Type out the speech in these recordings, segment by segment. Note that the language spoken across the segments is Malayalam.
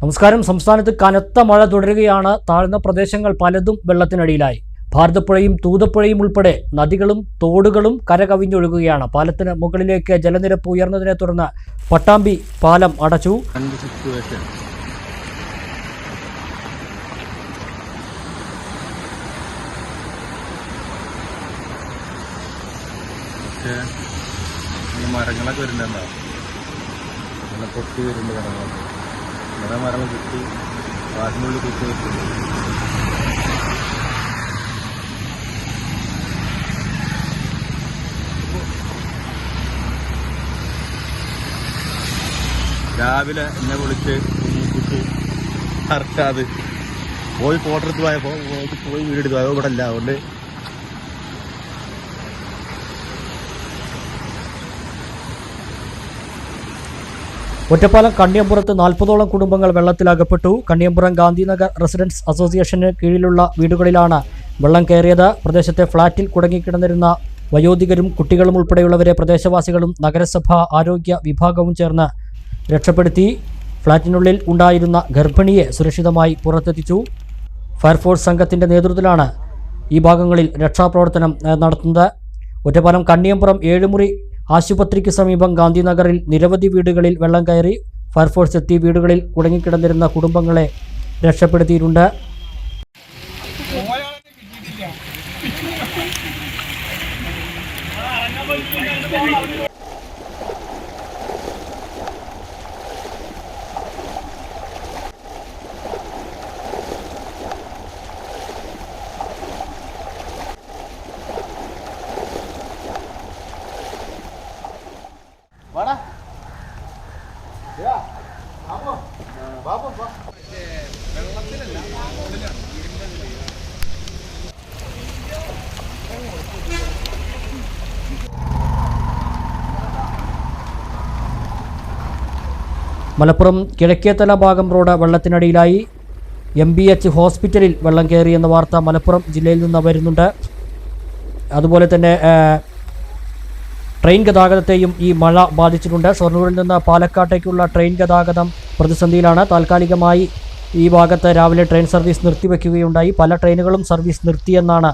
നമസ്കാരം. സംസ്ഥാനത്ത് കനത്ത മഴ തുടരുകയാണ്. താഴ്ന്ന പ്രദേശങ്ങൾ പലതും വെള്ളത്തിനടിയിലായി. ഭാരതപ്പുഴയും തൂതപ്പുഴയും ഉൾപ്പെടെ നദികളും തോടുകളും കരകവിഞ്ഞൊഴുകുകയാണ്. പാലത്തിന് മുകളിലേക്ക് ജലനിരപ്പ് ഉയർന്നതിനെ തുടർന്ന് പട്ടാമ്പി പാലം അടച്ചു. മരങ്ങളൊക്കെ വരുന്നുണ്ടോ? അങ്ങനെ പൊട്ടി വരുന്നുണ്ട് മരങ്ങളൊക്കെ. ഇവിടെ മരങ്ങൾ കിട്ടി. വാസിനുള്ളിൽ കുത്തി രാവിലെ എന്നെ വിളിച്ച് കുട്ടി അറക്കാതെ പോയി ഫോട്ടോ എടുത്ത് പോയപ്പോ പോയി വീട് എടുത്തു അതോ ഇവിടെ അല്ല. അതുകൊണ്ട് ഒറ്റപ്പാലം കണ്ണിയമ്പുറത്ത് നാൽപ്പതോളം കുടുംബങ്ങൾ വെള്ളത്തിലകപ്പെട്ടു. കണ്ണിയമ്പുറം ഗാന്ധിനഗർ റെസിഡൻസ് അസോസിയേഷന് കീഴിലുള്ള വീടുകളിലാണ് വെള്ളം കയറിയത്. പ്രദേശത്തെ ഫ്ളാറ്റിൽ കുടുങ്ങിക്കിടന്നിരുന്ന വയോധികരും കുട്ടികളും ഉൾപ്പെടെയുള്ളവരെ പ്രദേശവാസികളും നഗരസഭ ആരോഗ്യ വിഭാഗവും ചേർന്ന് രക്ഷപ്പെടുത്തി. ഫ്ളാറ്റിനുള്ളിൽ ഉണ്ടായിരുന്ന ഗർഭിണിയെ സുരക്ഷിതമായി പുറത്തെത്തിച്ചു. ഫയർഫോഴ്സ് സംഘത്തിന്റെ നേതൃത്വത്തിലാണ് ഈ ഭാഗങ്ങളിൽ രക്ഷാപ്രവർത്തനം നടത്തുന്നത്. ഒറ്റപ്പാലം കണ്ണിയമ്പുറം ഏഴുമുറി ആശുപത്രിക്ക് സമീപം ഗാന്ധിനഗറിൽ നിരവധി വീടുകളിൽ വെള്ളം കയറി ഫയർഫോഴ്സ് എത്തി വീടുകളിൽ കുടുങ്ങിക്കിടന്നിരുന്ന കുടുംബങ്ങളെ രക്ഷപ്പെടുത്തിയിട്ടുണ്ട്. മലപ്പുറം കിഴക്കേത്തല ഭാഗം റോഡ് വെള്ളത്തിനടിയിലായി എം ബി എച്ച് ഹോസ്പിറ്റലിൽ വെള്ളം കയറി എന്ന വാർത്ത മലപ്പുറം ജില്ലയിൽ നിന്ന് വരുന്നുണ്ട്. അതുപോലെ തന്നെ ട്രെയിൻ ഗതാഗതത്തെയും ഈ മഴ ബാധിച്ചിട്ടുണ്ട്. ഷൊർണൂരിൽ നിന്ന് പാലക്കാട്ടേക്കുള്ള ട്രെയിൻ ഗതാഗതം പ്രതിസന്ധിയിലാണ്. താൽക്കാലികമായി ഈ ഭാഗത്ത് രാവിലെ ട്രെയിൻ സർവീസ് നിർത്തിവെക്കുകയുണ്ടായി. പല ട്രെയിനുകളും സർവീസ് നിർത്തിയെന്നാണ്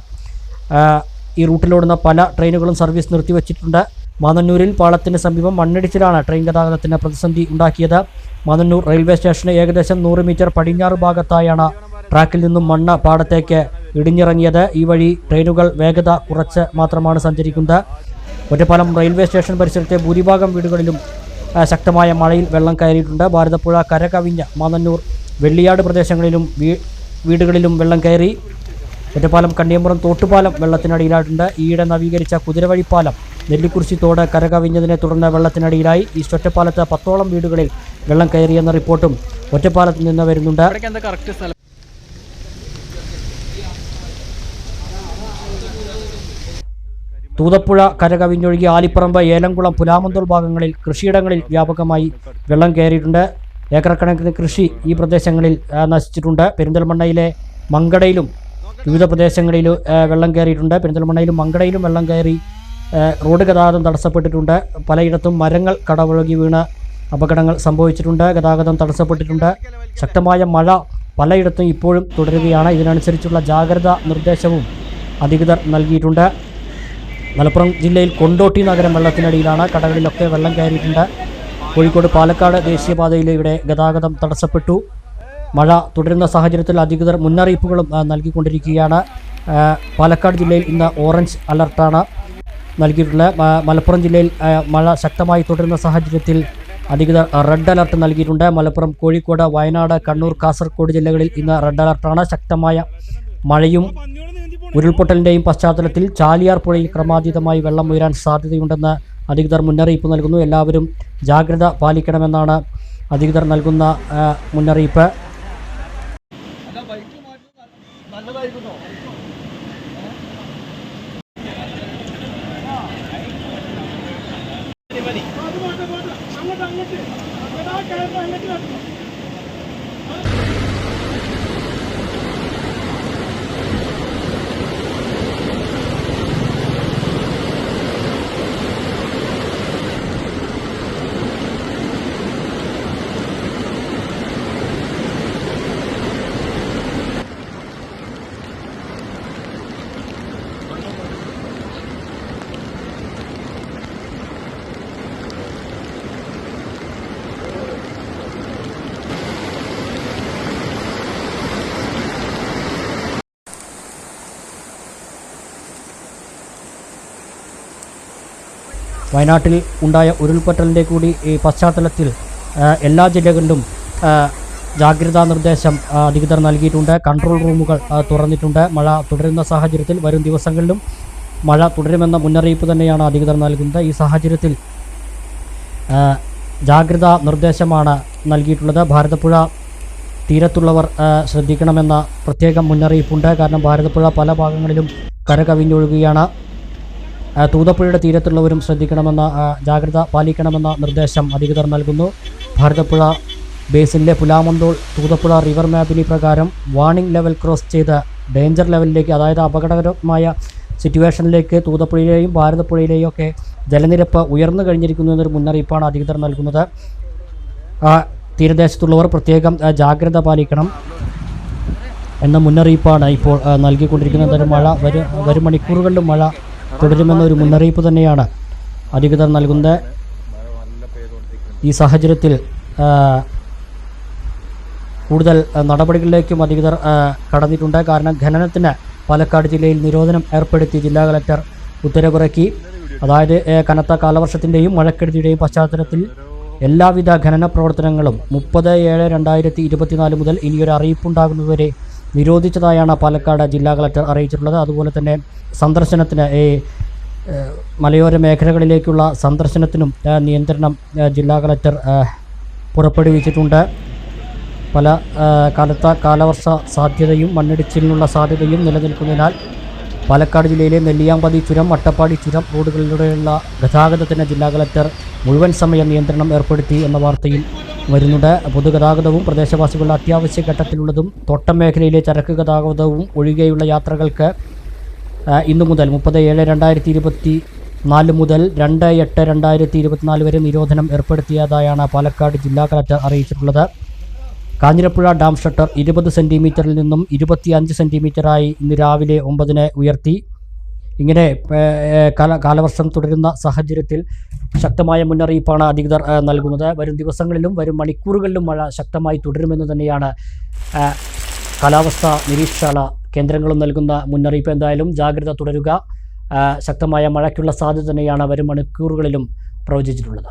ഈ റൂട്ടിലോടുന്ന പല ട്രെയിനുകളും സർവീസ് നിർത്തിവെച്ചിട്ടുണ്ട്. മാന്നന്നൂരിൽ പാളത്തിന് സമീപം മണ്ണിടിച്ചിലാണ് ട്രെയിൻ ഗതാഗതത്തിന് പ്രതിസന്ധി ഉണ്ടാക്കിയത്. മാന്നന്നൂർ റെയിൽവേ സ്റ്റേഷന് ഏകദേശം നൂറ് മീറ്റർ പടിഞ്ഞാറ് ഭാഗത്തായാണ് ട്രാക്കിൽ നിന്നും മണ്ണ് പാടത്തേക്ക് ഇടിഞ്ഞിറങ്ങിയത്. ഈ വഴി ട്രെയിനുകൾ വേഗത കുറച്ച് മാത്രമാണ് സഞ്ചരിക്കുന്നത്. ഒറ്റപ്പാലം റെയിൽവേ സ്റ്റേഷൻ പരിസരത്തെ ഭൂരിഭാഗം വീടുകളിലും ശക്തമായ മഴയിൽ വെള്ളം കയറിയിട്ടുണ്ട്. ഭാരതപ്പുഴ കരകവിഞ്ഞ മാന്നന്നൂർ വെള്ളിയാട് പ്രദേശങ്ങളിലും വീടുകളിലും വെള്ളം കയറി. ഒറ്റപ്പാലം കണ്ണിയമ്പുറം തോട്ടുപാലം വെള്ളത്തിനടിയിലായിട്ടുണ്ട്. ഈയിടെ നവീകരിച്ച കുതിരവഴിപ്പാലം നെല്ലിക്കുറിശി തോട് കരകവിഞ്ഞതിനെ തുടർന്ന് വെള്ളത്തിനടിയിലായി. ഈ ഒറ്റപ്പാലത്ത് പത്തോളം വീടുകളിൽ വെള്ളം കയറിയെന്ന റിപ്പോർട്ടും ഒറ്റപ്പാലത്ത് നിന്ന് വരുന്നുണ്ട്. തൂതപ്പുഴ കരകവിഞ്ഞൊഴുകി ആലിപ്പറമ്പ് ഏലംകുളം പുലാമന്തൂർ ഭാഗങ്ങളിൽ കൃഷിയിടങ്ങളിൽ വ്യാപകമായി വെള്ളം കയറിയിട്ടുണ്ട്. ഏക്കറക്കണക്കിന് കൃഷി ഈ പ്രദേശങ്ങളിൽ നശിച്ചിട്ടുണ്ട്. പെരിന്തൽമണ്ണയിലെ മങ്കടയിലും വിവിധ പ്രദേശങ്ങളിൽ വെള്ളം കയറിയിട്ടുണ്ട്. പെരിന്തൽമണ്ണയിലും മങ്കടയിലും വെള്ളം കയറി റോഡ് ഗതാഗതം തടസ്സപ്പെട്ടിട്ടുണ്ട്. പലയിടത്തും മരങ്ങൾ കടപുഴകി വീണ് അപകടങ്ങൾ സംഭവിച്ചിട്ടുണ്ട്. ഗതാഗതം തടസ്സപ്പെട്ടിട്ടുണ്ട്. ശക്തമായ മഴ പലയിടത്തും ഇപ്പോഴും തുടരുകയാണ്. ഇതിനനുസരിച്ചുള്ള ജാഗ്രതാ നിർദ്ദേശവും അധികൃതർ നൽകിയിട്ടുണ്ട്. മലപ്പുറം ജില്ലയിൽ കൊണ്ടോട്ടി നഗരം വെള്ളത്തിനടിയിലാണ്. കടകളിലൊക്കെ വെള്ളം കയറിയിട്ടുണ്ട്. കോഴിക്കോട് പാലക്കാട് ദേശീയപാതയിൽ ഇവിടെ ഗതാഗതം തടസ്സപ്പെട്ടു. മഴ തുടരുന്ന സാഹചര്യത്തിൽ അധികൃതർ മുന്നറിയിപ്പുകളും നൽകിക്കൊണ്ടിരിക്കുകയാണ്. പാലക്കാട് ജില്ലയിൽ ഇന്ന് ഓറഞ്ച് അലർട്ടാണ്. നൽകിയിട്ടുള്ളത് മലപ്പുറം ജില്ലയിൽ മഴ ശക്തമായി തുടരുന്ന സാഹചര്യത്തിൽ അധികൃതർ റെഡ് അലർട്ട് നൽകിയിട്ടുണ്ട്. മലപ്പുറം കോഴിക്കോട് വയനാട് കണ്ണൂർ കാസർഗോഡ് ജില്ലകളിൽ ഇന്ന് റെഡ് അലർട്ടാണ്. ശക്തമായ മഴയും ഉരുൾപൊട്ടലിന്റെയും പശ്ചാത്തലത്തിൽ ചാലിയാർ പുഴയിൽ ക്രമാതീതമായി വെള്ളം ഉയരാൻ സാധ്യതയുണ്ടെന്ന് അധികൃതർ മുന്നറിയിപ്പ് നൽകുന്നു. എല്ലാവരും ജാഗ്രത പാലിക്കണമെന്നാണ് അധികൃതർ നൽകുന്ന മുന്നറിയിപ്പ്. മതി അങ്ങോട്ട് അങ്ങോട്ട് അങ്ങോട്ട് അങ്ങോട്ട് ആ കിഴക്ക് അങ്ങോട്ട് വയനാട്ടിൽ ഉണ്ടായ ഉരുൾപൊട്ടലിന്റെ കൂടി ഈ പശ്ചാത്തലത്തിൽ എല്ലാ ജില്ലകളിലും ജാഗ്രതാ നിർദ്ദേശം അധികൃതർ നൽകിയിട്ടുണ്ട്. കൺട്രോൾ റൂമുകൾ തുറന്നിട്ടുണ്ട്. മഴ തുടരുന്ന സാഹചര്യത്തിൽ വരും ദിവസങ്ങളിലും മഴ തുടരുമെന്ന മുന്നറിയിപ്പ് തന്നെയാണ് അധികൃതർ നൽകുന്നത്. ഈ സാഹചര്യത്തിൽ ജാഗ്രതാ നിർദ്ദേശമാണ് നൽകിയിട്ടുള്ളത്. ഭാരതപ്പുഴ തീരത്തുള്ളവർ ശ്രദ്ധിക്കണമെന്ന പ്രത്യേക മുന്നറിയിപ്പുണ്ട്. കാരണം ഭാരതപ്പുഴ പല ഭാഗങ്ങളിലും കരകവിഞ്ഞൊഴുകുകയാണ്. തൂതപ്പുഴയുടെ തീരത്തുള്ളവരും ശ്രദ്ധിക്കണമെന്ന ജാഗ്രത പാലിക്കണമെന്ന നിർദ്ദേശം അധികൃതർ നൽകുന്നു. ഭാരതപ്പുഴ ബേസിനിലെ പുലാമന്തോൾ തൂതപ്പുഴ റിവർ മാപ്പിനി പ്രകാരം വാർണിംഗ് ലെവൽ ക്രോസ് ചെയ്ത് ഡേഞ്ചർ ലെവലിലേക്ക് അതായത് അപകടകരമായ സിറ്റുവേഷനിലേക്ക് തൂതപ്പുഴയിലെയും ഭാരതപ്പുഴയിലെയും ഒക്കെ ജലനിരപ്പ് ഉയർന്നു കഴിഞ്ഞിരിക്കുന്നു എന്നൊരു മുന്നറിയിപ്പാണ് അധികൃതർ നൽകുന്നത്. തീരദേശത്തുള്ളവർ പ്രത്യേകം ജാഗ്രത പാലിക്കണം എന്ന മുന്നറിയിപ്പാണ് ഇപ്പോൾ നൽകിക്കൊണ്ടിരിക്കുന്നത്. എന്തായാലും മഴ വരും വരും മണിക്കൂറുകളിലും മഴ തുടരുമെന്ന ഒരു മുന്നറിയിപ്പ് തന്നെയാണ് അധികൃതർ നൽകുന്നത് ഈ സാഹചര്യത്തിൽ കൂടുതൽ നടപടികളിലേക്കും അധികൃതർ കടന്നിട്ടുണ്ട്. കാരണം ഖനനത്തിന് പാലക്കാട് ജില്ലയിൽ നിരോധനം ഏർപ്പെടുത്തി ജില്ലാ കളക്ടർ ഉത്തരവിറക്കി. അതായത് കനത്ത കാലവർഷത്തിന്റെയും മഴക്കെടുതിയുടെയും പശ്ചാത്തലത്തിൽ എല്ലാവിധ ഖനന പ്രവർത്തനങ്ങളും മുപ്പത് ഏഴ് രണ്ടായിരത്തി ഇരുപത്തിനാല് മുതൽ ഇനിയൊരു അറിയിപ്പുണ്ടാകുന്നതുവരെ നിരോധിച്ചതായാണ് പാലക്കാട് ജില്ലാ കളക്ടർ അറിയിച്ചിട്ടുള്ളത്. അതുപോലെ തന്നെ സന്ദർശനത്തിന് ഈ മലയോര മേഖലകളിലേക്കുള്ള സന്ദർശനത്തിനും നിയന്ത്രണം ജില്ലാ കളക്ടർ പുറപ്പെടുവിച്ചിട്ടുണ്ട്. പല കാലത്ത കാലവർഷ സാധ്യതയും മണ്ണിടിച്ചിലിനുള്ള സാധ്യതയും നിലനിൽക്കുന്നതിനാൽ പാലക്കാട് ജില്ലയിലെ നെല്ലിയാമ്പതി ചുരം അട്ടപ്പാടി ചുരം റോഡുകളിലൂടെയുള്ള ഗതാഗതത്തിന് ജില്ലാ കലക്ടർ മുഴുവൻ സമയ നിയന്ത്രണം ഏർപ്പെടുത്തി എന്ന വാർത്തയിൽ വരുന്നുണ്ട്. പൊതുഗതാഗതവും പ്രദേശവാസികളുടെ അത്യാവശ്യ ഘട്ടത്തിലുള്ളതും തോട്ടം മേഖലയിലെ ചരക്ക് ഗതാഗതവും ഒഴികെയുള്ള യാത്രകൾക്ക് ഇന്നു മുതൽ മുപ്പത് ഏഴ് രണ്ടായിരത്തി ഇരുപത്തി നാല് മുതൽ രണ്ട് എട്ട് രണ്ടായിരത്തി ഇരുപത്തിനാല് വരെ നിരോധനം ഏർപ്പെടുത്തിയതായാണ് പാലക്കാട് ജില്ലാ കലക്ടർ അറിയിച്ചിട്ടുള്ളത്. കാഞ്ഞിരപ്പുഴ ഡാം ഷട്ടർ ഇരുപത് സെന്റിമീറ്ററിൽ നിന്നും ഇരുപത്തിയഞ്ച് സെന്റിമീറ്ററായി ഇന്ന് രാവിലെ ഒമ്പതിന് ഉയർത്തി. ഇങ്ങനെ കാല കാലവർഷം തുടരുന്ന സാഹചര്യത്തിൽ ശക്തമായ മുന്നറിയിപ്പാണ് അധികൃതർ നൽകുന്നത്. വരും ദിവസങ്ങളിലും വരും മണിക്കൂറുകളിലും മഴ ശക്തമായി തുടരുമെന്ന് തന്നെയാണ് കാലാവസ്ഥാ നിരീക്ഷണ കേന്ദ്രങ്ങളും നൽകുന്ന മുന്നറിയിപ്പ്. എന്തായാലും ജാഗ്രത തുടരുക. ശക്തമായ മഴയ്ക്കുള്ള സാധ്യത തന്നെയാണ് വരും മണിക്കൂറുകളിലും പ്രവചിച്ചിട്ടുള്ളത്.